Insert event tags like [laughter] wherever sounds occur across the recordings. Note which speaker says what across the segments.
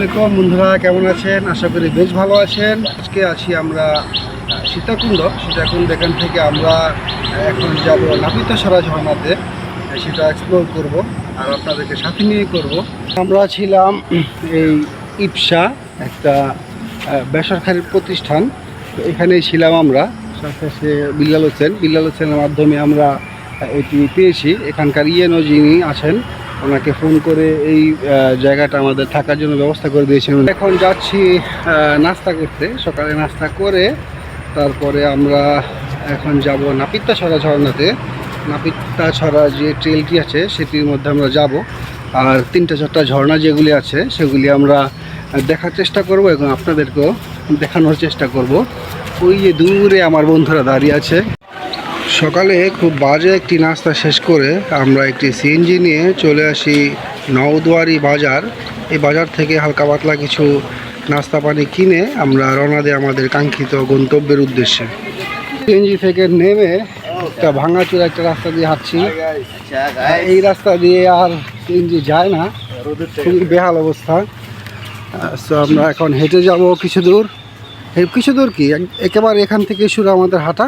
Speaker 1: আলাইকুম বন্ধুরা কেমন আছেন? আশা করি বেশ ভালো আছেন। আজকে আছি আমরা সীতাকুণ্ড। সীতাকুণ্ড এখান থেকে আমরা এখন যাব নাপিতাসরা ঝর্ণাতে। আহ, সেটা এক্সপ্লোর করব আর আপনাদেরকে সাথে নিয়ে করব। আমরা ছিলাম এই ইপসা একটা বেসরকারি প্রতিষ্ঠান। এখানেই ছিলাম আমরা। সে বিল্লাল হোসেন। বিল্লাল হোসেনের মাধ্যমে আমরা এটি পেয়েছি। এখানকার ইয়েনো যিনি আছেন ওনাকে ফোন করে এই জায়গাটা আমাদের থাকার জন্য ব্যবস্থা করে দিয়েছেন এখন যাচ্ছি নাস্তা করতে। সকালে নাস্তা করে তারপরে আমরা এখন যাব নাপিত্তাছড়া ঝর্ণাতে। নাপিত্তা ছড়া যে ট্রেলটি আছে, সেটির মধ্যে আমরা যাব। আর তিনটা চারটা ঝর্ণা যেগুলি আছে, সেগুলি আমরা দেখার চেষ্টা করব এবং আপনাদেরকেও দেখানোর চেষ্টা করব। ওই যে দূরে আমার বন্ধুরা দাঁড়িয়ে আছে। সকালে খুব বাজে একটি নাস্তা শেষ করে আমরা একটি সিএনজি নিয়ে চলে আসি নওদুয়ারি বাজার। এই বাজার থেকে হালকা পাতলা কিছু নাস্তা পানি কিনে আমরা রওনা দিই আমাদের কাঙ্ক্ষিত গন্তব্যের উদ্দেশ্যে। সিএনজি থেকে নেমে একটা ভাঙাচুরা একটা রাস্তা দিয়ে হাঁটছি। এই রাস্তা দিয়ে আর সিএনজি যায় না। খুবই বেহাল অবস্থা। সো আমরা এখন হেঁটে যাব কিছু দূর। কিছু দূর কি? একেবারে এখান থেকে শুরু আমাদের হাঁটা।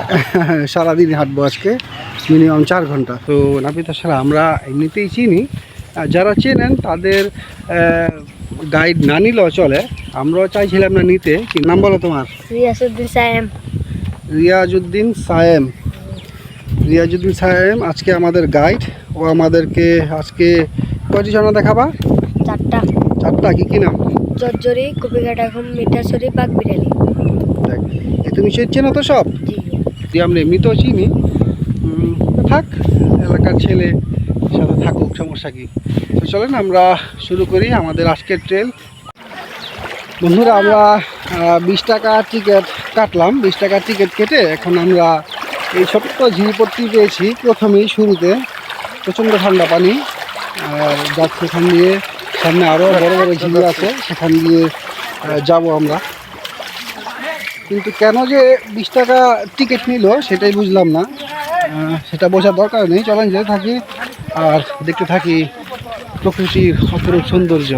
Speaker 1: [laughs] সারাদিন হাঁটবো আজকে মিনিমাম চার ঘণ্টা। তো নাপিতা সারা আমরা এমনিতেই চিনি। আর যারা চেনেন তাদের গাইড না নিলেও চলে। আমরাও চাইছিলাম না নিতে কি নাম বলো তোমার?
Speaker 2: রিয়াসুদ্দিন সায়েম।
Speaker 1: রিয়াজুদ্দিন সায়েম। রিয়াজুদ্দিন সায়েম আজকে আমাদের গাইড ও আমাদেরকে আজকে কয়টি ঝর্ণা দেখাবা?
Speaker 2: চারটা।
Speaker 1: চারটা কি কি নাম?
Speaker 2: জর্জরি কপিঘাটা বাগবিরালি
Speaker 1: দেখ এ তুমি সে চেনো তো সব?
Speaker 2: জি
Speaker 1: আমরা এমনিতেও চিনি থাক, এলাকার ছেলে সাথে থাকুক, সমস্যা কি? তো চলেন আমরা শুরু করি আমাদের আজকের ট্রেল বন্ধুরা, আমরা বিশ টাকা টিকিট কাটলাম। বিশ টাকার টিকিট কেটে এখন আমরা এই ছোট্ট ঝিরিপট্টি পেয়েছি প্রথমেই শুরুতে। প্রচণ্ড ঠান্ডা পানি। আর যাচ্ছে এখান দিয়ে সামনে আরও বড় বড় ঝিল আছে। সেখান দিয়ে যাব আমরা। কিন্তু কেন যে বিশ টাকা টিকিট নিল, সেটাই বুঝলাম না। সেটা বোঝার দরকার নেই, চলেন যেতে থাকি। আর দেখতে থাকি প্রকৃতির অপরূপ সৌন্দর্য।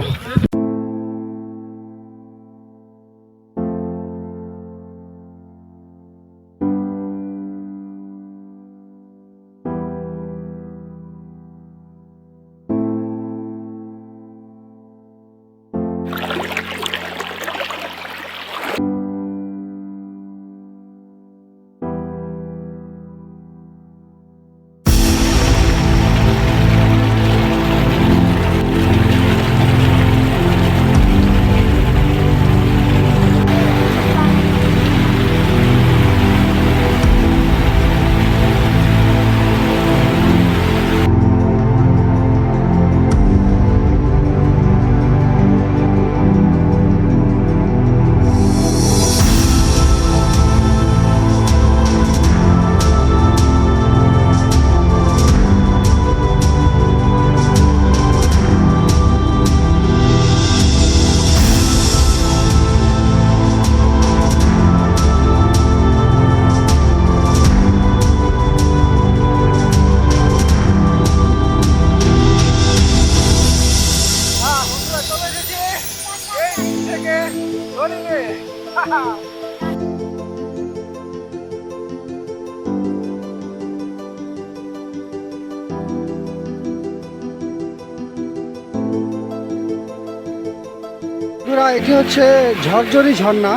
Speaker 1: বন্ধুরা এটি হচ্ছে ঝরঝরি ঝর্ণা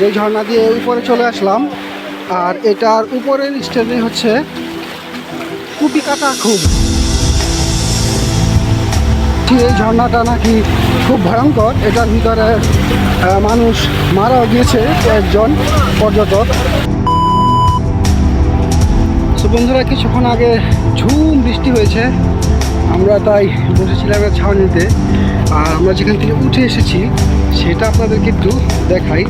Speaker 1: যে ঝর্ণা দিয়ে উপরে চলে আসলাম। আর এটার উপরের স্টেজে হচ্ছে কুপি কাটা খুব এই ঝর্ণাটা নাকি খুব ভয়ঙ্কর। এটার ভিতরে মানুষ মারাও গিয়েছে, একজন পর্যটক। বন্ধুরা, কিছুক্ষণ আগে ঝুম বৃষ্টি হয়েছে। আমরা তাই বসেছিলাম ছাউনিতে। আর আমরা যেখান থেকে উঠে এসেছি সেটা আপনাদেরকে একটু দেখাই।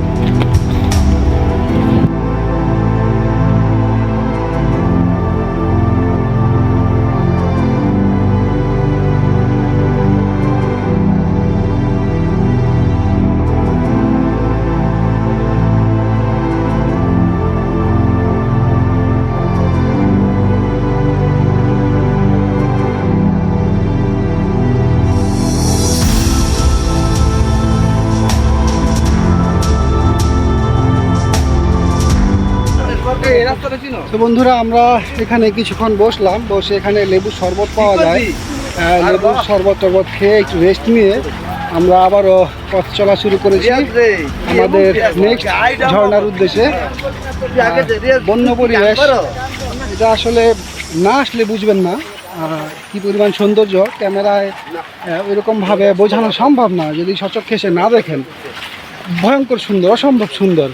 Speaker 1: তো বন্ধুরা আমরা এখানে কিছুক্ষণ বসলাম। বসে এখানে লেবু শরবত পাওয়া যায়। আহ, লেবুর শরবত টরবত খেয়ে একটু রেস্ট নিয়ে আমরা আবারও পথ চলা শুরু করেছি। আমাদের নেক্সট ঝর্ণার উদ্দেশ্যে বন্য পরিবেশ। এটা আসলে না আসলে বুঝবেন না। কি পরিমাণ সৌন্দর্য ক্যামেরায় ওইরকমভাবে বোঝানো সম্ভব না। যদি সচক্ষে এসে না দেখেন ভয়ঙ্কর সুন্দর অসম্ভব সুন্দর।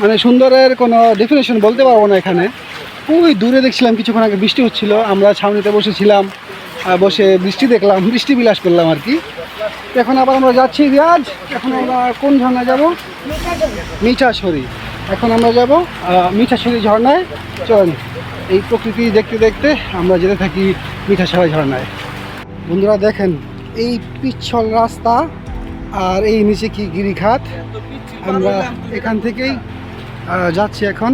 Speaker 1: মানে সুন্দরের কোনো ডেফিনেশন বলতে পারব না এখানে। ওই দূরে দেখছিলাম, কিছুক্ষণ আগে বৃষ্টি হচ্ছিল, আমরা ছাউনিতে বসেছিলাম বসে বৃষ্টি দেখলাম, বৃষ্টি বিলাস করলাম আর কি। এখন আবার আমরা যাচ্ছি রিয়াজ, এখন আমরা কোন ঝর্ণায় যাব? মিঠাছড়ি এখন আমরা যাব মিঠাছড়ি ঝর্ণায়। চল এই প্রকৃতি দেখতে দেখতে আমরা যেতে থাকি মিঠাছড়ি ঝর্ণায়। বন্ধুরা দেখেন, এই পিচ্ছল রাস্তা আর এই নিচে কি গিরিখাত? আমরা এখান থেকেই যাচ্ছি এখন।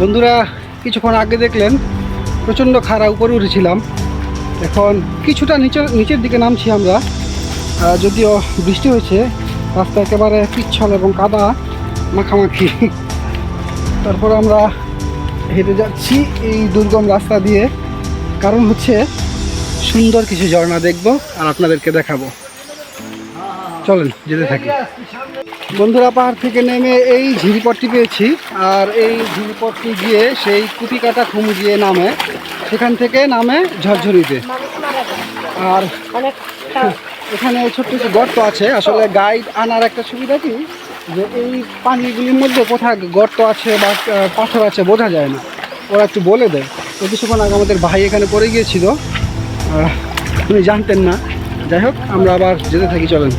Speaker 1: বন্ধুরা, কিছুক্ষণ আগে দেখলেন, প্রচণ্ড খাড়া উপরে উঠেছিলাম। এখন কিছুটা নিচে, নিচের দিকে নামছি আমরা। যদিও বৃষ্টি হয়েছে, রাস্তা একেবারে পিচ্ছল এবং কাদা, মাখামাখি। তারপর আমরা হেঁটে যাচ্ছি এই দুর্গম রাস্তা দিয়ে। কারণ হচ্ছে সুন্দর কিছু ঝর্ণা দেখব আর আপনাদেরকে দেখাবো। চলেন যেতে থাকি। বন্ধুরা পাহাড় থেকে নেমে এই ঝিরিপটটি পেয়েছি আর এই ঝিরিপটটি গিয়ে সেই কুপিকাটা খুম গিয়ে নামে। সেখান থেকে নামে ঝরঝরিতে। আর এখানে ছোট্ট একটু গর্ত আছে। আসলে গাইড আনার একটা সুবিধা কি? যে এই পানিগুলির মধ্যে কোথায় গর্ত আছে বা পাথর আছে বোঝা যায় না। ওরা একটু বলে দেয়। তো কিছুক্ষণ আগে আমাদের ভাই এখানে পড়ে গিয়েছিল। উনি জানতেন না। যাই হোক, আমরা আবার যেতে থাকি, চলেন।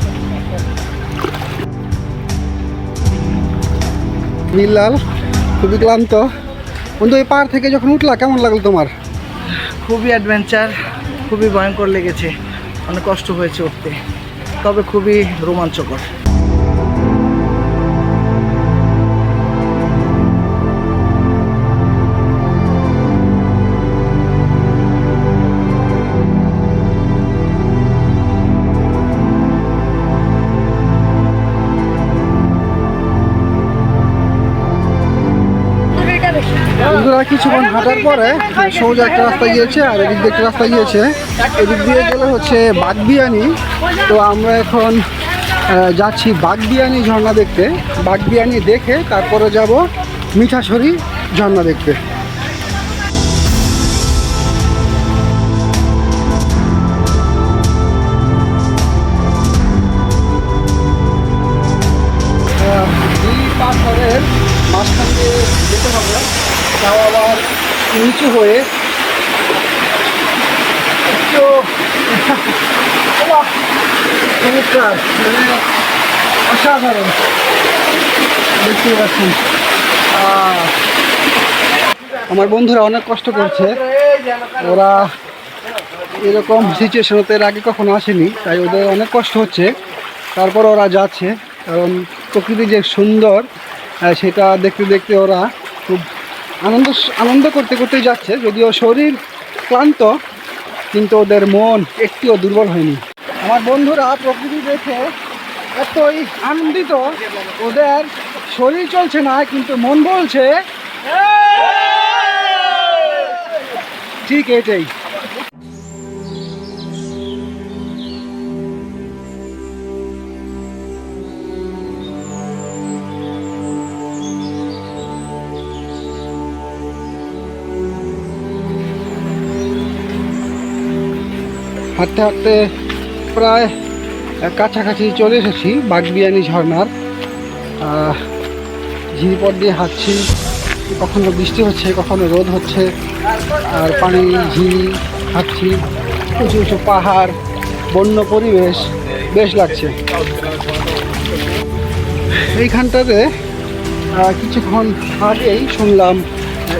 Speaker 1: নীলাল খুবই ক্লান্ত। বন্ধু, এই পাহাড় থেকে যখন উঠলা, কেমন লাগল তোমার?
Speaker 3: খুবই অ্যাডভেঞ্চার খুবই ভয়ঙ্কর লেগেছে। অনেক কষ্ট হয়েছে উঠতে। তবে খুবই রোমাঞ্চকর।
Speaker 1: বন্ধুরা কিছুক্ষণ হাঁটার পরে সোজা একটা রাস্তা গিয়েছে আর এদিক দিয়ে একটা রাস্তা গিয়েছে। এদিক দিয়ে গেলে হচ্ছে বাগবিয়ানি। তো আমরা এখন যাচ্ছি যাচ্ছি বাগবিয়ানি ঝর্ণা দেখতে। বাগবিয়ানি দেখে তারপরে যাব মিঠাশরি ঝর্ণা দেখতে। হয়ে মানে অসাধারণ। দেখতে পাচ্ছেন আমার বন্ধুরা অনেক কষ্ট করছে। ওরা এরকম সিচুয়েশন এর আগে কখনো আসেনি, তাই ওদের অনেক কষ্ট হচ্ছে। তারপর ওরা যাচ্ছে, কারণ প্রকৃতি যে সুন্দর সেটা দেখতে দেখতে ওরা খুব আনন্দ আনন্দ করতে করতে যাচ্ছে, যদিও শরীর ক্লান্ত, কিন্তু ওদের মন একটিও দুর্বল হয়নি। আমার বন্ধুরা প্রকৃতি দেখে এতই আনন্দিত, ওদের শরীর চলছে না, কিন্তু মন বলছে, ঠিক এটাই। হাঁটতে হাঁটতে প্রায় কাছাকাছি চলে এসেছি বাগবিয়ানি ঝর্ণার। আহ, ঝিরিপথ দিয়ে হাঁটছি। কখনো বৃষ্টি হচ্ছে কখনো রোদ হচ্ছে। আর পানি ঝিরি হাঁটছি। উঁচু উঁচু পাহাড় বন্য পরিবেশ বেশ লাগছে। এইখানটাতে কিছুক্ষণ আগেই শুনলাম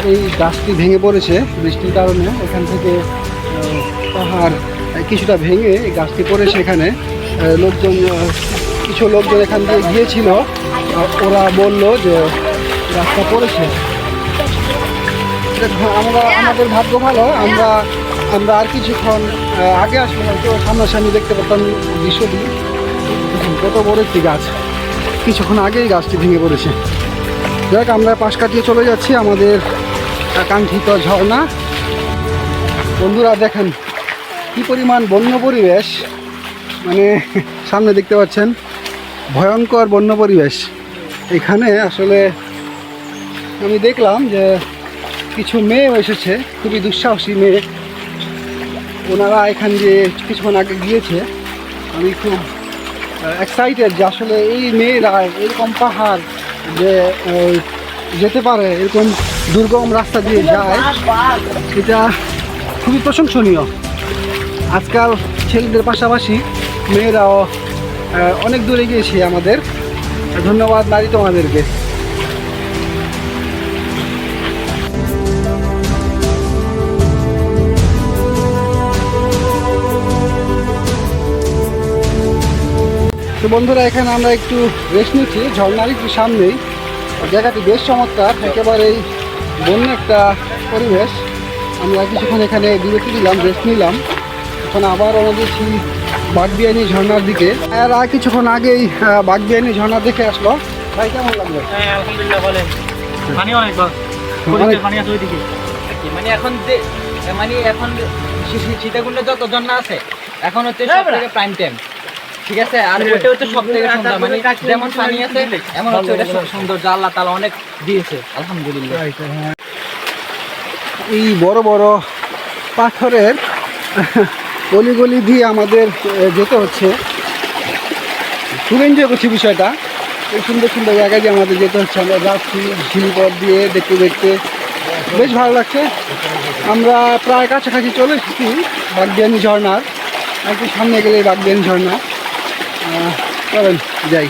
Speaker 1: এই গাছটি ভেঙে পড়েছে বৃষ্টির কারণে। এখান থেকে পাহাড় কিছুটা ভেঙে গাছটি এখানে আহ, লোকজন কিছু লোকজন এখান দিয়ে গিয়েছিল। ওরা বলল যে রাস্তা পড়েছে। আমরা আমাদের ভাগ্য ভালো আমরা আমরা আর কিছুক্ষণ আগে আসব হয়তো সামনাসামনি দেখতে পারতাম দৃশ্যটি। কত বড় একটি গাছ। কিছুক্ষণ আগেই গাছটি ভেঙে পড়েছে। দেখ আমরা পাশ কাটিয়ে চলে যাচ্ছি আমাদের কাঙ্ক্ষিত ঝর্ণা। বন্ধুরা দেখেন কি পরিমাণ বন্য পরিবেশ? মানে সামনে দেখতে পাচ্ছেন, ভয়ঙ্কর বন্য পরিবেশ। এখানে আসলে আমি দেখলাম যে কিছু মেয়ে এসেছে, খুবই দুঃসাহসী মেয়ে। ওনারা এখান দিয়ে কিছুক্ষণ আগে গিয়েছে। আমি খুব এক্সাইটেড যে আসলে এই মেয়েরা এরকম পাহাড় যে যেতে পারে, এরকম দুর্গম রাস্তা দিয়ে যায়, এটা খুবই প্রশংসনীয়। আজকাল ছেলেদের পাশাপাশি মেয়েরাও অনেক দূরে গিয়েছে আমাদের। ধন্যবাদ নারী তোমাদেরকে। তো বন্ধুরা, এখানে আমরা একটু রেস্ট নিচ্ছি। ঝর্নার একটু সামনেই। জায়গাটি বেশ চমৎকার। একেবারেই বন্য একটা পরিবেশ। আমরা কিছুক্ষণ এখানে বিরতি দিলাম রেস্ট নিলাম। এখন আবার রওনা দিয়েছি বাগবিয়ানি ঝর্নার দিকে। আর আর কিছুক্ষণ আগেই বাগবিয়ানি ঝর্ণা দেখে আসলো। ভাই কেমন লাগল?
Speaker 4: হ্যাঁ আলহামদুলিল্লাহ বলেন পানি অনেক পানি আছে ওইদিকে।
Speaker 5: মানে এখন যে মানে এখন সীতাকুণ্ডে যত ঝর্ণা আছে এখন হচ্ছে সব থেকে প্রাইম টাইম ঠিক আছে? আর ওইটা হচ্ছে সব থেকে সুন্দর মানে যেমন পানি আছে এমন হচ্ছে সব সুন্দর যা আল্লাহ তালা অনেক দিয়েছে। আলহামদুলিল্লাহ।
Speaker 1: এই বড় বড় পাথরের গলি দিয়ে আমাদের যেতে হচ্ছে। খুব এনজয় করছি বিষয়টা, এই সুন্দর সুন্দর জায়গায় যে আমাদের যেতে হচ্ছে, আমরা যাচ্ছি ঝিলপথ দিয়ে দেখতে দেখতে, বেশ ভালো লাগছে। আমরা প্রায় কাছাকাছি চলে এসেছি, বাগদিয়ানি ঝর্নার একটু সামনে গেলে বাগদিয়ানি ঝর্ণা। চলেন, যাই।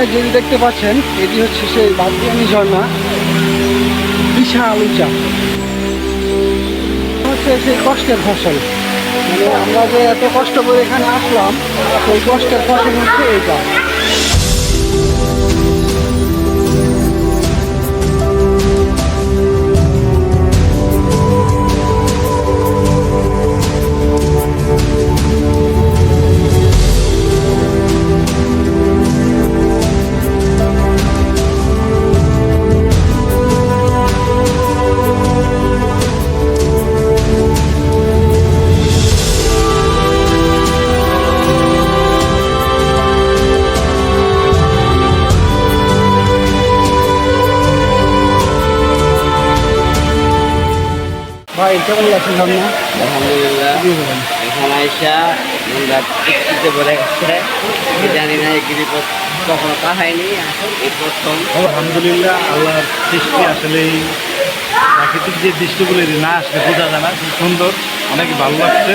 Speaker 1: পিছনে যেটি দেখতে পাচ্ছেন, এটি হচ্ছে সেই বাগদিয়ানি ঝর্ণা। বিশাল উঁচা। হচ্ছে সেই কষ্টের ফসল। মানে আমরা যে এত কষ্ট করে এখানে আসলাম, সেই কষ্টের ফসল হচ্ছে এইটা। ভাই কেমন লাগছে ঝর্ণা
Speaker 5: আলহামদুলিল্লাহ। এখানে আইসা আমরা তৃপ্তিতে ভরে গেছে। জানি না এই গিরিপথ কখনো পাহাইনি এই প্রথম।
Speaker 4: আলহামদুলিল্লাহ আল্লাহর সৃষ্টি আসলে প্রাকৃতিক যে দৃশ্যগুলো না আসলে বোঝা যায় না খুব সুন্দর অনেক ভালো লাগছে।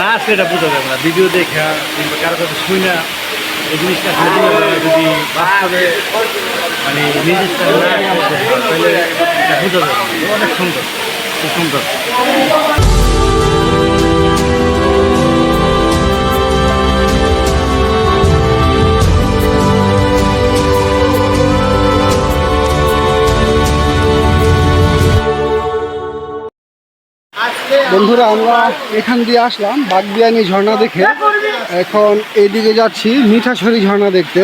Speaker 4: না আসলে এটা বোঝা যাবে না। ভিডিও দেখা কিংবা কারও কাছে শুই না এই জিনিসটা আসলে। যদি বাস্তবে মানে নিজের তাহলে বোঝা যাবে অনেক সুন্দর। খুব সুন্দর।
Speaker 1: বন্ধুরা, আমরা এখান দিয়ে আসলাম বাগবিয়ানি ঝর্ণা দেখে। এখন এইদিকে যাচ্ছি মিঠাছড়ি ঝর্ণা দেখতে,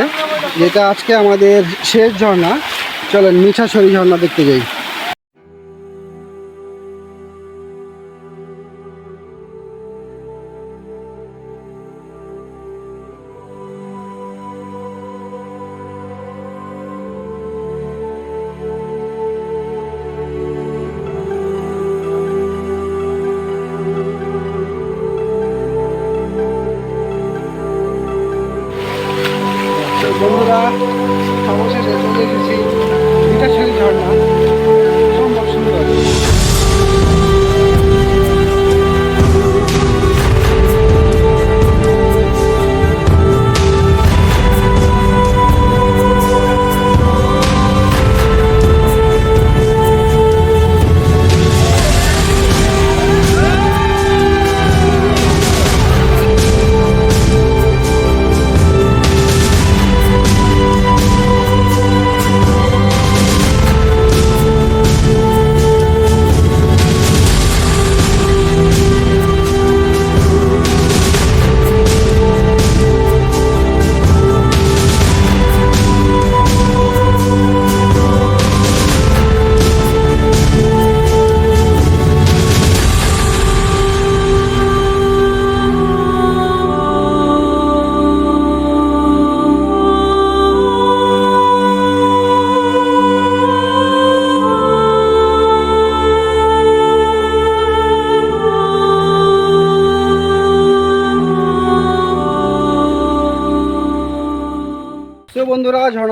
Speaker 1: যেটা আজকে আমাদের শেষ ঝর্ণা। চলেন মিঠাছড়ি ঝর্ণা দেখতে যাই। বন্ধুরা অবশেষে চলে এসেছি মিঠাছড়ি ঝর্ণা।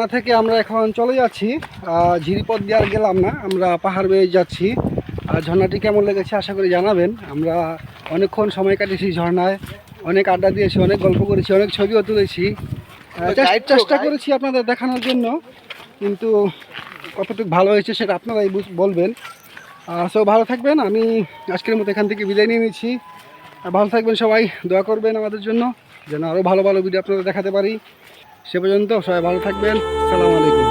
Speaker 1: ঝর্ণা থেকে আমরা এখন চলে যাচ্ছি। ঝিরিপথ দিয়ে আর গেলাম না আমরা পাহাড় বেয়ে যাচ্ছি। আর ঝর্ণাটি কেমন লেগেছে আশা করি জানাবেন। আমরা অনেকক্ষণ সময় কাটিয়েছি ঝর্ণায় অনেক আড্ডা দিয়েছি অনেক গল্প করেছি অনেক ছবিও তুলেছি। চেষ্টা করেছি আপনাদের দেখানোর জন্য কিন্তু কতটুকু ভালো হয়েছে সেটা আপনারাই বলবেন। সো ভালো থাকবেন আমি আজকের মতো এখান থেকে বিদায় নিয়ে নিচ্ছি। ভালো থাকবেন সবাই দোয়া করবেন আমাদের জন্য যেন আরও ভালো ভালো ভিডিও আপনাদের দেখাতে পারি। সে পর্যন্ত সবাই ভালো থাকবেন। সালাম আলাইকুম।